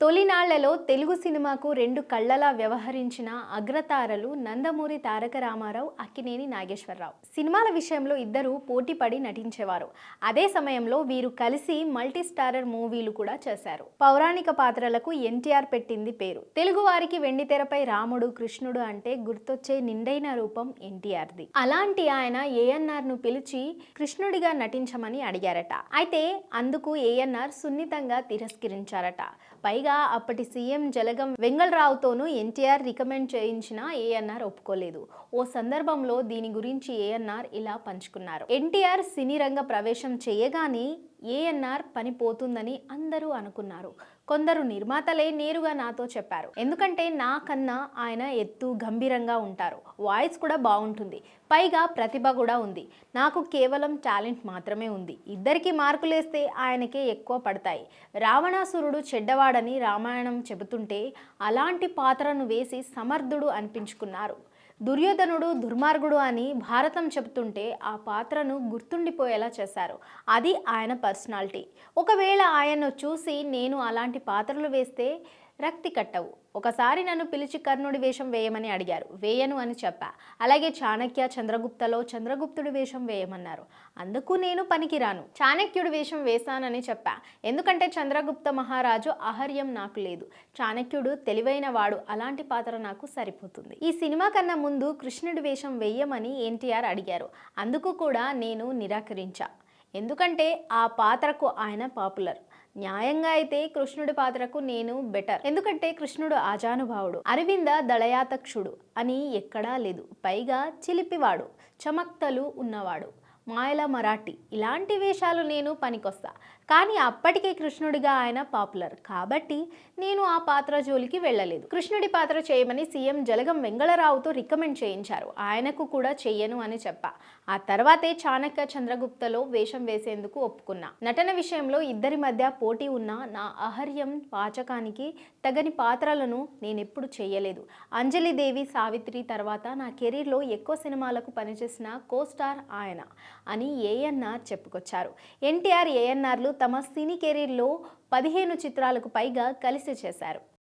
తొలినాళ్ళలో తెలుగు సినిమాకు రెండు కళ్ళలా వ్యవహరించిన అగ్రతారలు నందమూరి తారక రామారావు అక్కినేని నాగేశ్వరరావు. సినిమాల విషయంలో ఇద్దరు పోటీపడి నటించేవారు. అదే సమయంలో వీరు కలిసి మల్టీ స్టారర్ మూవీలు కూడా చేశారు. పౌరాణిక పాత్రలకు ఎన్టీఆర్ పెట్టింది పేరు. తెలుగు వారికి వెండితెరపై రాముడు కృష్ణుడు అంటే గుర్తొచ్చే నిండైన రూపం ఎన్టీఆర్ది. అలాంటి ఆయన ఏఎన్ఆర్ను పిలిచి కృష్ణుడిగా నటించమని అడిగారట. అయితే అందుకు ఏఎన్ఆర్ సున్నితంగా తిరస్కరించారట. పైగా అప్పటి సీఎం జలగం వెంగళరావుతోనూ ఎన్టీఆర్ రికమెండ్ చేయించినా ఏఎన్ఆర్ ఒప్పుకోలేదు. ఓ సందర్భంలో దీని గురించి ఏఎన్ఆర్ ఇలా పంచుకున్నారు. ఎన్టీఆర్ సినీ రంగ ప్రవేశం చేయగానే ఏఎన్ఆర్ పని పోతుందని అందరూ అనుకున్నారు. కొందరు నిర్మాతలే నేరుగా నాతో చెప్పారు. ఎందుకంటే నాకన్నా ఆయన ఎత్తు గంభీరంగా ఉంటారు. వాయిస్ కూడా బాగుంటుంది. పైగా ప్రతిభ కూడా ఉంది. నాకు కేవలం టాలెంట్ మాత్రమే ఉంది. ఇద్దరికి మార్కులేస్తే ఆయనకే ఎక్కువ పడతాయి. రావణాసురుడు చెడ్డవాడని రామాయణం చెబుతుంటే అలాంటి పాత్రను వేసి సమర్థుడు అనిపించుకున్నారు. దుర్యోధనుడు దుర్మార్గుడు అని భారతం చెబుతుంటే ఆ పాత్రను గుర్తుండిపోయేలా చేశారు. అది ఆయన పర్సనాలిటీ. ఒకవేళ ఆయన్ను చూసి నేను అలాంటి పాత్రలు వేస్తే రక్తి కట్టవు. ఒకసారి నన్ను పిలిచి కర్ణుడి వేషం వేయమని అడిగారు. వేయను అని చెప్పా. అలాగే చాణక్య చంద్రగుప్తలో చంద్రగుప్తుడి వేషం వేయమన్నారు. అందుకు నేను పనికిరాను. చాణక్యుడి వేషం వేశానని చెప్పా. ఎందుకంటే చంద్రగుప్త మహారాజు అహర్యం నాకు లేదు. చాణక్యుడు తెలివైన వాడు అలాంటి పాత్ర నాకు సరిపోతుంది. ఈ సినిమా కన్నా ముందు కృష్ణుడి వేషం వేయమని ఎన్టీఆర్ అడిగారు. అందుకు కూడా నేను నిరాకరించా. ఎందుకంటే ఆ పాత్రకు ఆయన పాపులర్. న్యాయంగా అయితే కృష్ణుడి పాత్రకు నేను బెటర్ ఎందుకంటే కృష్ణుడు ఆజానుభావుడు. అరవింద దళయాతక్షుడు అని ఎక్కడా లేదు. పైగా చిలిపివాడు. చమక్తలు ఉన్నవాడు. మాయల మరాఠీ. ఇలాంటి వేషాలు నేను పనికొస్తా. కానీ అప్పటికే కృష్ణుడిగా ఆయన పాపులర్. కాబట్టి నేను ఆ పాత్ర జోలికి వెళ్ళలేదు. కృష్ణుడి పాత్ర చేయమని సీఎం జలగం వెంగళరావుతో రికమెండ్ చేయించారు. ఆయనకు కూడా చెయ్యను అని చెప్పా. ఆ తర్వాతే చాణక్య చంద్రగుప్తలో వేషం వేసేందుకు ఒప్పుకున్నా. నటన విషయంలో ఇద్దరి మధ్య పోటీ ఉన్న నా అహర్యం వాచకానికి తగని పాత్రలను నేనెప్పుడు చేయలేదు అంజలిదేవి సావిత్రి తర్వాత నా కెరీర్లో ఎక్కువ సినిమాలకు పనిచేసిన కో స్టార్ ఆయన. అని ఏఎన్ఆర్ చెప్పుకొచ్చారు. ఎన్టీఆర్ ఏఎన్ఆర్లు తమ సినీ కెరీర్లో పదిహేను చిత్రాలకు పైగా కలిసి చేశారు.